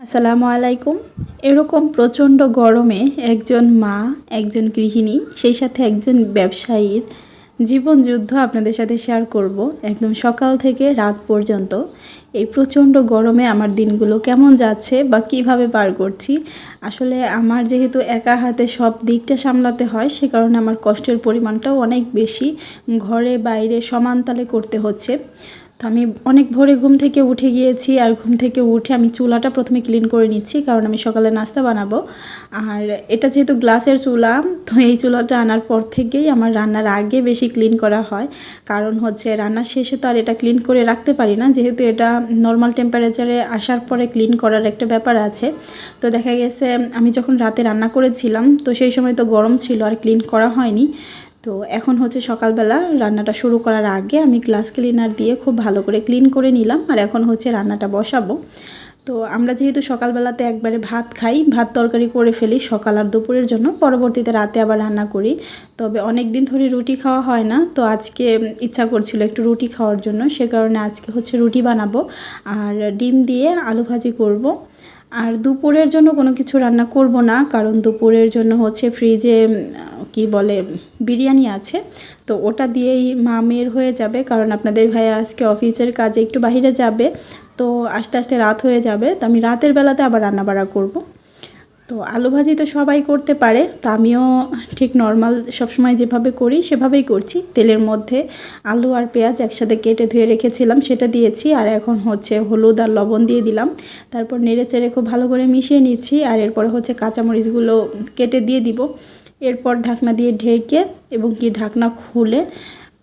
আসসালামু আলাইকুম। এরকম প্রচণ্ড গরমে একজন মা, একজন গৃহিণী, সেই সাথে একজন ব্যবসায়ীর জীবন যুদ্ধ আপনাদের সাথে শেয়ার করব একদম সকাল থেকে রাত পর্যন্ত। এই প্রচণ্ড গরমে আমার দিনগুলো কেমন যাচ্ছে বা কীভাবে পার করছি, আসলে আমার যেহেতু একা হাতে সব দিকটা সামলাতে হয়, সে কারণে আমার কষ্টের পরিমাণটাও অনেক বেশি। ঘরে, বাইরে, সমান তালে করতে হচ্ছে। তো আমি অনেক ভোরে ঘুম থেকে উঠে গিয়েছি আর ঘুম থেকে উঠে আমি চুলাটা প্রথমে ক্লিন করে নিচ্ছি, কারণ আমি সকালে নাস্তা বানাবো। আর এটা যেহেতু গ্লাসের চুলা, তো এই চুলাটা আনার পর থেকেই আমার রান্নার আগে বেশি ক্লিন করা হয়। কারণ হচ্ছে রান্নার শেষে তো আর এটা ক্লিন করে রাখতে পারি না, যেহেতু এটা নর্মাল টেম্পারেচারে আসার পরে ক্লিন করার একটা ব্যাপার আছে। তো দেখা গেছে, আমি যখন রাতে রান্না করেছিলাম, তো সেই সময় তো গরম ছিল, আর ক্লিন করা হয়নি। তো এখন হচ্ছে সকালবেলা রান্নাটা শুরু করার আগে আমি গ্লাস ক্লিনার দিয়ে খুব ভালো করে ক্লিন করে নিলাম আর এখন হচ্ছে রান্নাটা বসাবো তো আমরা যেহেতু সকালবেলাতে একবারে ভাত খাই, ভাত তরকারি করে ফেলি সকাল আর দুপুরের জন্য, পরবর্তীতে রাতে আবার রান্না করি তবে অনেক দিন ধরে রুটি খাওয়া হয় না, তো আজকে ইচ্ছা করছিল একটু রুটি খাওয়ার জন্য, সে কারণে আজকে হচ্ছে রুটি বানাবো আর ডিম দিয়ে আলু ভাজি করব। আর দুপুরের জন্য কোনো কিছু রান্না করব না, কারণ দুপুরের জন্য হচ্ছে ফ্রিজে কি বলে, বিরিয়ানি আছে। তো ওটা দিয়েই মা মেয়ের হয়ে যাবে, কারণ আপনাদের ভাইয়া আজকে অফিসের কাজে একটু বাহিরে যাবে। তো আস্তে আস্তে রাত হয়ে যাবে, তো আমি রাতের বেলাতে আবার রান্নাবাড়া করব। তো আলু ভাজি তো সবাই করতে পারে, তো আমিও ঠিক নর্মাল সবসময় যেভাবে করি সেভাবেই করছি। তেলের মধ্যে আলু আর পেঁয়াজ একসাথে কেটে ধুয়ে রেখেছিলাম, সেটা দিয়েছি আর এখন হচ্ছে হলুদ আর লবণ দিয়ে দিলাম। তারপর নেড়ে চেড়ে খুব ভালো করে মিশিয়ে নিচ্ছি আর এরপরে হচ্ছে কাঁচামরিচগুলো কেটে দিয়ে দিব। এরপর ঢাকনা দিয়ে ঢেকে এবং কি ঢাকনা খুলে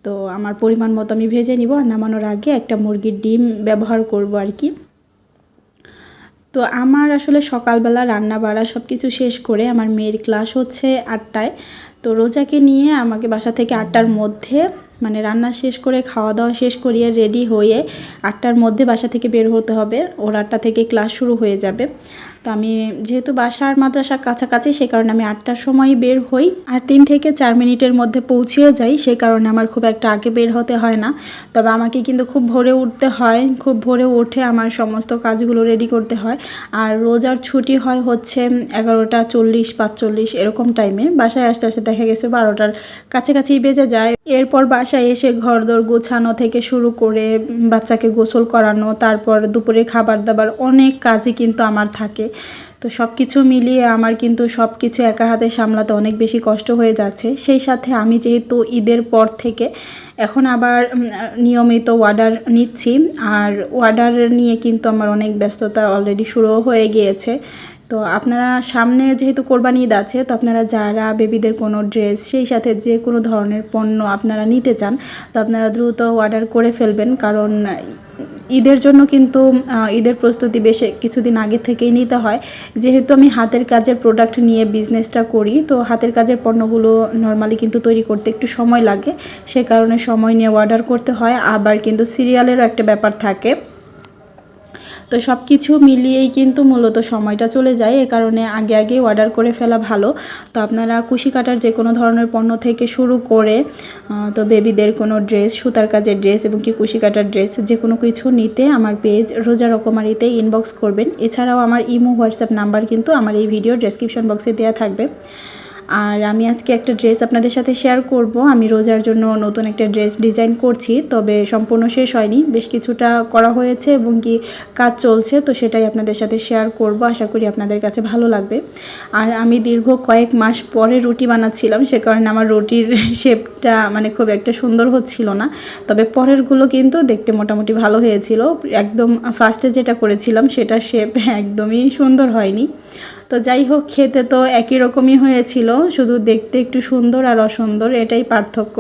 তো আমার পরিমাণ মতো আমি ভেজে নিব আর নামানোর আগে একটা মুরগির ডিম ব্যবহার করব আর কি। তো আমার আসলে সকালবেলা রান্না বাড়া সব কিছু শেষ করে আমার মেয়ের ক্লাস হচ্ছে আটটায়। তো রোজাকে নিয়ে আমাকে বাসা থেকে আটটার মধ্যে মানে রান্না শেষ করে খাওয়া দাওয়া শেষ করিয়ে রেডি হয়ে আটটার মধ্যে বাসা থেকে বের হতে হবে। ওর আটটা থেকে ক্লাস শুরু হয়ে যাবে। তো আমি যেহেতু বাসা আর মাদ্রাসা কাছাকাছি, সে কারণে আমি আটটার সময় বের হই। আর তিন থেকে চার মিনিটের মধ্যে পৌঁছেও যাই, সে কারণে আমার খুব একটা আগে বের হতে হয় না। তবে আমাকে কিন্তু খুব ভোরে উঠতে হয়, খুব ভোরে উঠে আমার সমস্ত কাজগুলো রেডি করতে হয়। আর রোজার ছুটি হয় হচ্ছে এগারোটা চল্লিশ, পাঁচচল্লিশ, এরকম টাইমে বাসায় আসতে আসতে দেখা গেছে বারোটার কাছাকাছি বেজে যায়। এরপর বাসায় এসে ঘরদোর গোছানো থেকে শুরু করে বাচ্চাকে গোসল করানো, তারপর দুপুরে খাবার দাবার অনেক কাজই কিন্তু আমার থাকে। তো সব কিছু মিলিয়ে আমার কিন্তু সব কিছু একা হাতে সামলাতে অনেক বেশি কষ্ট হয়ে যাচ্ছে। সেই সাথে আমি যেহেতু ঈদের পর থেকে এখন আবার নিয়মিত অর্ডার নিচ্ছি। আর অর্ডার নিয়ে কিন্তু আমার অনেক ব্যস্ততা অলরেডি শুরুও হয়ে গিয়েছে। তো আপনারা সামনে যেহেতু কোরবানি ঈদ আছে, তো আপনারা যারা বেবিদের কোনো ড্রেস সেই সাথে যে কোনো ধরনের পণ্য আপনারা নিতে চান, তো আপনারা দ্রুত অর্ডার করে ফেলবেন। কারণ ঈদের জন্য কিন্তু ঈদের প্রস্তুতি বেশ কিছুদিন আগে থেকেই নিতে হয়। যেহেতু আমি হাতের কাজের প্রোডাক্ট নিয়ে বিজনেসটা করি, তো হাতের কাজের পণ্যগুলো নর্মালি কিন্তু তৈরি করতে একটু সময় লাগে। সে কারণে সময় নিয়ে অর্ডার করতে হয়। আবার কিন্তু সিরিয়ালেরও একটা ব্যাপার থাকে। তো সব কিছু মিলিয়েই কিন্তু মূলত সময়টা চলে যায়। এ কারণে আগে আগে অর্ডার করে ফেলা ভালো। তো আপনারা কুশি কাটার যে কোনো ধরনের পণ্য থেকে শুরু করে তো বেবিদের কোনো ড্রেস সুতার কাজের ড্রেস এবং কি কুশি কাটার ড্রেস যে কোনো কিছু নিতে আমার পেজ রোজা রকমারিতে ইনবক্স করবেন। এছাড়াও আমার ইমো, হোয়াটসঅ্যাপ নাম্বার কিন্তু আমার এই ভিডিও ডেসক্রিপশন বক্সে দেওয়া থাকবে। আর আমি আজকে একটা ড্রেস আপনাদের সাথে শেয়ার করব। আমি রোজার জন্য নতুন একটা ড্রেস ডিজাইন করছি, তবে সম্পূর্ণ শেষ হয়নি। বেশ কিছুটা করা হয়েছে এবং কি কাজ চলছে, তো সেটাই আপনাদের সাথে শেয়ার করব। আশা করি আপনাদের কাছে ভালো লাগবে। আর আমি দীর্ঘ কয়েক মাস পরে রুটি বানাচ্ছিলাম, সে কারণে আমার রুটির শেপটা মানে খুব একটা সুন্দর হচ্ছিল না। তবে পরেরগুলো কিন্তু দেখতে মোটামুটি ভালো হয়েছিল। একদম ফার্স্টে যেটা করেছিলাম, সেটার শেপ একদমই সুন্দর হয়নি। তো যাই হোক, খেতে তো একই রকমই হয়েছিল। শুধু দেখতে একটু সুন্দর আর অসুন্দর, এটাই পার্থক্য।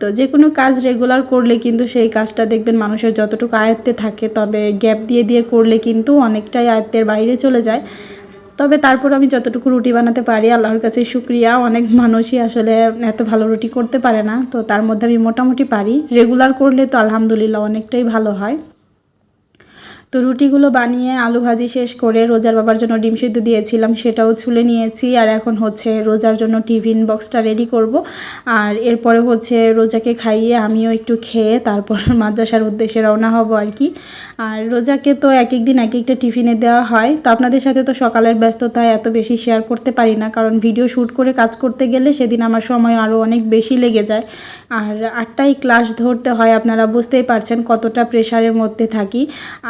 তো যে কোনো কাজ রেগুলার করলে কিন্তু সেই কাজটা দেখবেন মানুষের যতটুকু আয়ত্তে থাকে, তবে গ্যাপ দিয়ে দিয়ে করলে কিন্তু অনেকটাই আয়ত্তের বাইরে চলে যায়। তবে তারপর আমি যতটুকু রুটি বানাতে পারি, আল্লাহর কাছে শুক্রিয়া। অনেক মানুষই আসলে এত ভালো রুটি করতে পারে না, তো তার মধ্যে আমি মোটামুটি পারি। রেগুলার করলে তো আলহামদুলিল্লাহ অনেকটাই ভালো হয়। তো রুটিগুলো বানিয়ে আলু ভাজি শেষ করে রোজার বাবার জন্য ডিম সিদ্ধ দিয়েছিলাম, সেটাও ছুলে নিয়েছি। আর এখন হচ্ছে রোজার জন্য টিফিন বক্সটা রেডি করব। আর এরপরে হচ্ছে রোজাকে খাইয়ে আমিও একটু খেয়ে তারপর মাদ্রাসার উদ্দেশ্যে রওনা হব আর কি। আর রোজাকে তো এক এক দিন এক একটা টিফিনে দেওয়া হয়। তো আপনাদের সাথে তো সকালের ব্যস্ততায় এত বেশি শেয়ার করতে পারি না, কারণ ভিডিও শ্যুট করে কাজ করতে গেলে সেদিন আমার সময় আরও অনেক বেশি লেগে যায়। আর আটটাই ক্লাস ধরতে হয়, আপনারা বুঝতেই পারছেন কতটা প্রেশারের মধ্যে থাকি।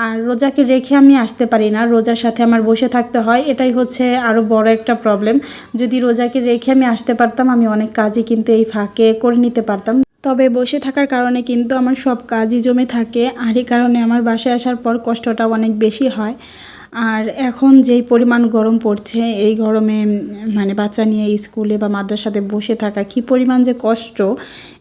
আর রোজাকে রেখে আমি আসতে পারি না, রোজার সাথে আমার বসে থাকতে হয়, এটাই হচ্ছে আরও বড় একটা প্রবলেম যদি রোজাকে রেখে আমি আসতে পারতাম, আমি অনেক কাজই কিন্তু এই ফাঁকে করে নিতে পারতাম। তবে বসে থাকার কারণে কিন্তু আমার সব কাজই জমে থাকে, আর এই কারণে আমার বাসায় আসার পর কষ্টটা অনেক বেশি হয়। আর এখন যেই পরিমাণ গরম পড়ছে, এই গরমে মানে বাচ্চা নিয়ে স্কুলে বা মাদ্রাসাতে বসে থাকা কি পরিমাণ যে কষ্ট,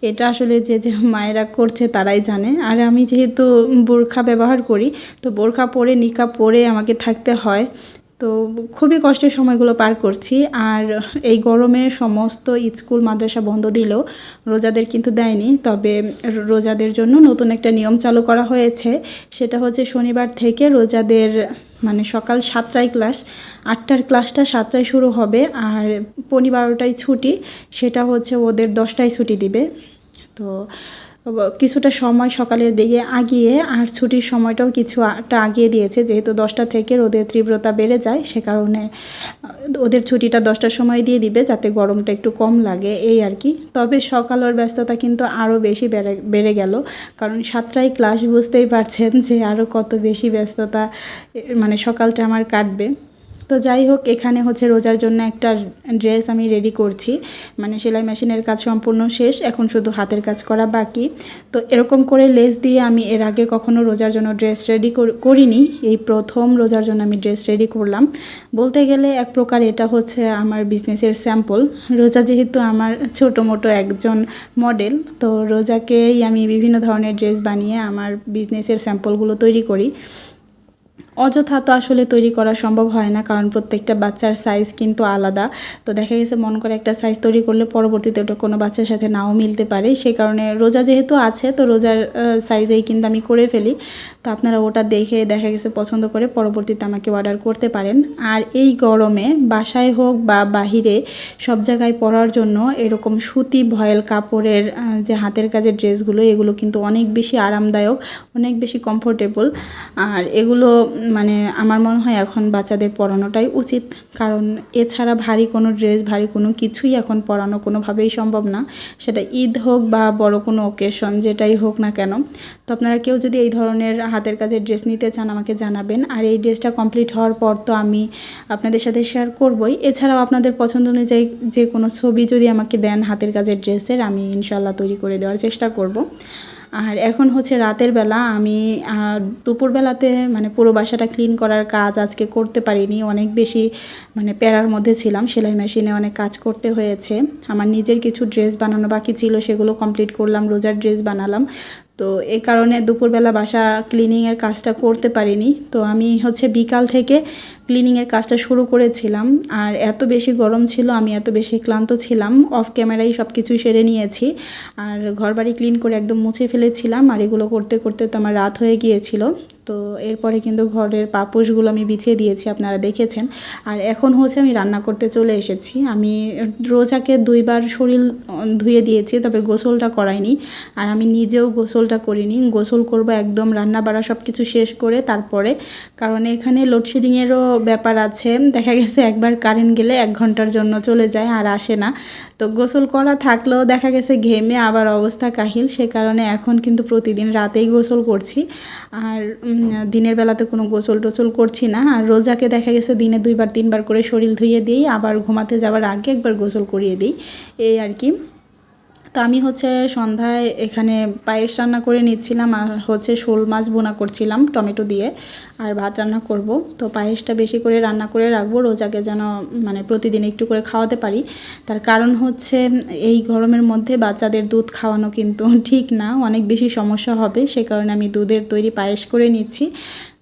এটা আসলে যে যে মায়েরা করছে তারাই জানে। আর আমি যেহেতু বোরখা ব্যবহার করি, তো বোরখা পরে নিকা পরে আমাকে থাকতে হয়। তো খুবই কষ্টের সময়গুলো পার করছি। আর এই গরমে সমস্ত স্কুল, মাদ্রাসা বন্ধ দিলেও রোজাদের কিন্তু দেয়নি। তবে রোজাদের জন্য নতুন একটা নিয়ম চালু করা হয়েছে। সেটা হচ্ছে শনিবার থেকে রোজাদের মানে সকাল সাতটায় ক্লাস, আটটার ক্লাসটা সাতটায় শুরু হবে আর পনেরো বারোটায় ছুটি, সেটা হচ্ছে ওদের দশটায় ছুটি দিবে। তো কিছুটা সময় সকালের দিকে আগিয়ে আর ছুটির সময়টাও কিছুটা আগিয়ে দিয়েছে। যেহেতু দশটা থেকে রোদের তীব্রতা বেড়ে যায়, সে কারণে ওদের ছুটিটা দশটার সময় দিয়ে দিবে যাতে গরমটা একটু কম লাগে, এই আর কি। তবে সকালের ব্যস্ততা কিন্তু আরও বেশি বেড়ে বেড়ে গেল। কারণ সাতটায় ক্লাস বুঝতেই পারছেন যে আরও কত বেশি ব্যস্ততা মানে সকালটা আমার কাটবে। তো যাই হোক, এখানে হচ্ছে রোজার জন্য একটা ড্রেস আমি রেডি করছি। মানে সেলাই মেশিনের কাজ সম্পূর্ণ শেষ, এখন শুধু হাতের কাজ করা বাকি। তো এরকম করে লেস দিয়ে আমি এর আগে কখনো রোজার জন্য ড্রেস রেডি করিনি। এই প্রথম রোজার জন্য আমি ড্রেস রেডি করলাম। বলতে গেলে এক প্রকার এটা হচ্ছে আমার বিজনেসের স্যাম্পল রোজা যেহেতু আমার ছোটো মোটো একজন মডেল তো রোজাকেই আমি বিভিন্ন ধরনের ড্রেস বানিয়ে আমার বিজনেসের স্যাম্পলগুলো তৈরি করি। অযথা তো আসলে তৈরি করা সম্ভব হয় না, কারণ প্রত্যেকটা বাচ্চার সাইজ কিন্তু আলাদা। তো দেখা গেছে মন করে একটা সাইজ তৈরি করলে পরবর্তীতে ওটা কোনো বাচ্চার সাথে নাও মিলতে পারে। সে কারণে রোজা যেহেতু আছে, তো রোজার সাইজেই কিন্তু আমি করে ফেলি। তো আপনারা ওটা দেখে দেখা গেছে পছন্দ করে পরবর্তীতে আমাকে অর্ডার করতে পারেন। আর এই গরমে বাসায় হোক বা বাহিরে সব জায়গায় পরার জন্য এরকম সুতি ভয়েল কাপড়ের যে হাতের কাজের ড্রেসগুলো এগুলো কিন্তু অনেক বেশি আরামদায়ক, অনেক বেশি কমফোর্টেবল আর এগুলো মানে আমার মনে হয় এখন বাচ্চাদের পড়ানোটাই উচিত। কারণ এছাড়া ভারী কোনো ড্রেস, ভারী কোনো কিছুই এখন পরানো কোনোভাবেই সম্ভব না। সেটা ঈদ হোক বা বড় কোনো ওকেশন যেটাই হোক না কেন। তো আপনারা কেউ যদি এই ধরনের হাতের কাজের ড্রেস নিতে চান আমাকে জানাবেন। আর এই ড্রেসটা কমপ্লিট হওয়ার পর তো আমি আপনাদের সাথে শেয়ার করবই। এছাড়াও আপনাদের পছন্দ অনুযায়ী যে কোনো ছবি যদি আমাকে দেন হাতের কাজের ড্রেসের, আমি ইনশাল্লাহ তৈরি করে দেওয়ার চেষ্টা করব। আর এখন হচ্ছে রাতের বেলা আমি দুপুরবেলাতে মানে পুরো বাসাটা ক্লিন করার কাজ আজকে করতে পারিনি। অনেক বেশি মানে প্যারার মধ্যে ছিলাম, সেলাই মেশিনে অনেক কাজ করতে হয়েছে। আমার নিজের কিছু ড্রেস বানানো বাকি ছিল, সেগুলো কমপ্লিট করলাম, রোজার ড্রেস বানালাম। তো এই কারণে দুপুরবেলা বাসা ক্লিনিংয়ের কাজটা করতে পারিনি। তো আমি হচ্ছে বিকাল থেকে ক্লিনিংয়ের কাজটা শুরু করেছিলাম। আর এত বেশি গরম ছিল, আমি এত বেশি ক্লান্ত ছিলাম। অফ ক্যামেরায় সব কিছু সেরে নিয়েছি। আর ঘরবাড়ি ক্লিন করে একদম মুছে ফেলেছিলাম। আর এগুলো করতে করতে তো আমার রাত হয়ে গিয়েছিল। তো এরপরে কিন্তু ঘরের পাপোশগুলো আমি বিছিয়ে দিয়েছি, আপনারা দেখেছেন। আর এখন হচ্ছে আমি রান্না করতে চলে এসেছি। আমি রোজাকে দুইবার শরীর, ধুয়ে দিয়েছি, তবে গোসলটা করাইনি। আর আমি নিজেও গোসলটা করিনি, গোসল করব একদম, রান্না বাড়া সব কিছু শেষ করে তারপরে, কারণ এখানে লোডশেডিংয়েরও ব্যাপার আছে, দেখা গেছে একবার কারেন্ট গেলে এক ঘণ্টার জন্য চলে যায় আর আসে না। তো গোসল করা থাকলেও দেখা গেছে ঘেমে আবার অবস্থা কাহিল, সে কারণে এখন কিন্তু প্রতিদিন রাতেই গোসল করছি। আর দিনের বেলাতে কোনো গোসল টোসল করছি না, আর রোজাকে দেখা গেছে দিনে দুইবার তিনবার করে শরীর ধুয়ে দিই, আবার ঘুমাতে যাওয়ার আগে একবার গোসল করিয়ে দিই, এই আর কি। তো আমি হচ্ছে সন্ধ্যায় এখানে পায়েস রান্না করে নিচ্ছিলাম আর হচ্ছে শোল মাছ বোনা করছিলাম টমেটো দিয়ে আর ভাত রান্না করব। তো পায়েসটা বেশি করে রান্না করে রাখব, রোজাকে যেন মানে প্রতিদিন একটু করে খাওয়াতে পারি। তার কারণ হচ্ছে এই গরমের মধ্যে বাচ্চাদের দুধ খাওয়ানো কিন্তু ঠিক না, অনেক বেশি সমস্যা হবে, সে কারণে আমি দুধের তৈরি পায়েস করে নিচ্ছি।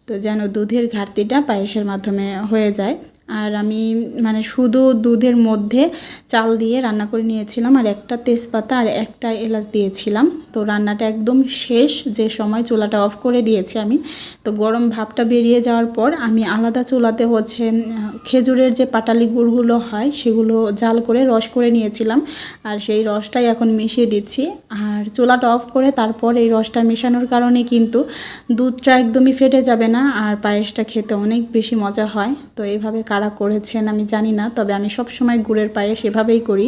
তো যেন দুধের ঘাটতিটা পায়েসের মাধ্যমে হয়ে যায়। আর আমি মানে শুধু দুধের মধ্যে চাল দিয়ে রান্না করে নিয়েছিলাম আর একটা তেজপাতা আর একটা এলাচ দিয়েছিলাম। তো রান্নাটা একদম শেষ, যে সময় চুলাটা অফ করে দিয়েছি আমি। তো গরম ভাবটা বেরিয়ে যাওয়ার পর আমি আলাদা চুলাতে হচ্ছে খেজুরের যে পাটালি গুড়গুলো হয় সেগুলো জাল করে রস করে নিয়েছিলাম। আর সেই রসটাই এখন মিশিয়ে দিচ্ছি। আর চুলাটা অফ করে তারপর এই রসটা মেশানোর কারণে কিন্তু দুধটা একদমই ফেটে যাবে না আর পায়েসটা খেতে অনেক বেশি মজা হয়। তো এইভাবে কারা করেছেন আমি জানি না, তবে আমি সব সময় গুড়ের পায়েস এভাবেই করি।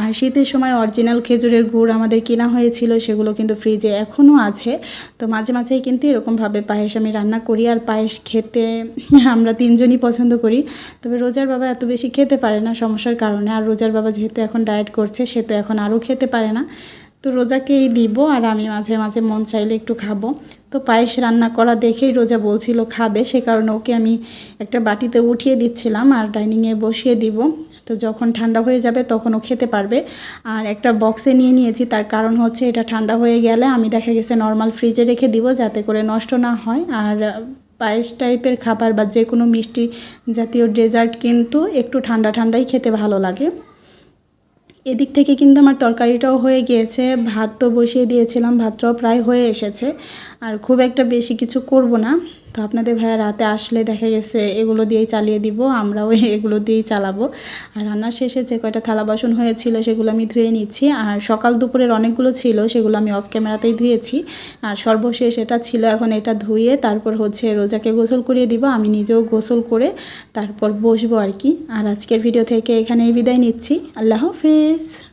আর শীতের সময় অরিজিনাল খেজুরের গুড় আমাদের কেনা হয়েছিল সেগুলো কিন্তু ফ্রিজে এখনও আছে। তো মাঝে মাঝেই কিন্তু এরকমভাবে পায়েস আমি রান্না করি আর পায়েস খেতে আমরা তিনজনই পছন্দ করি। তবে রোজার বাবা এত বেশি খেতে পারে না সমস্যার কারণে। আর রোজার বাবা যেহেতু এখন ডায়েট করছে, সে তো এখন আরও খেতে পারে না। তো রোজাকেই দিব আর আমি মাঝে মাঝে মন চাইলে একটু খাব। তো পায়েস রান্না করা দেখেই রোজা বলছিল খাবে, সে কারণে ওকে আমি একটা বাটিতে উঠিয়ে দিচ্ছিলাম আর ডাইনিংয়ে বসিয়ে দিব। তো যখন ঠান্ডা হয়ে যাবে তখন ও খেতে পারবে। আর একটা বক্সে নিয়ে নিয়েছি, তার কারণ হচ্ছে এটা ঠান্ডা হয়ে গেলে আমি দেখা গেছে নর্মাল ফ্রিজে রেখে দিব যাতে করে নষ্ট না হয়। আর পায়েস টাইপের খাবার বা যে কোনো মিষ্টি জাতীয় ডেজার্ট কিন্তু একটু ঠান্ডা ঠান্ডাই খেতে ভালো লাগে। এদিক থেকে কিন্তু আমার তরকারিটাও হয়ে গিয়েছে, ভাত তো বসিয়ে দিয়েছিলাম, ভাতটাও প্রায় হয়ে এসেছে। আর খুব একটা বেশি কিছু করব না। তো আপনাদের ভাইয়া রাতে আসলে দেখা গেছে এগুলো দিয়েই চালিয়ে দিব, আমরাও এগুলো দিয়েই চালাবো। আর রান্নার শেষে যে কয়টা থালা বাসন হয়েছিল সেগুলো আমি ধুয়ে নিচ্ছি। আর সকাল দুপুরের অনেকগুলো ছিল সেগুলো আমি অফ ক্যামেরাতেই ধুয়েছি। আর সর্বশেষ এটা ছিল এখন এটা ধুয়ে তারপর হচ্ছে রোজাকে গোসল করিয়ে দিব, আমি নিজেও গোসল করে তারপর বসবো আর কি। আর আজকের ভিডিও থেকে এখানেই বিদায় নিচ্ছি। আল্লাহ হাফেজ।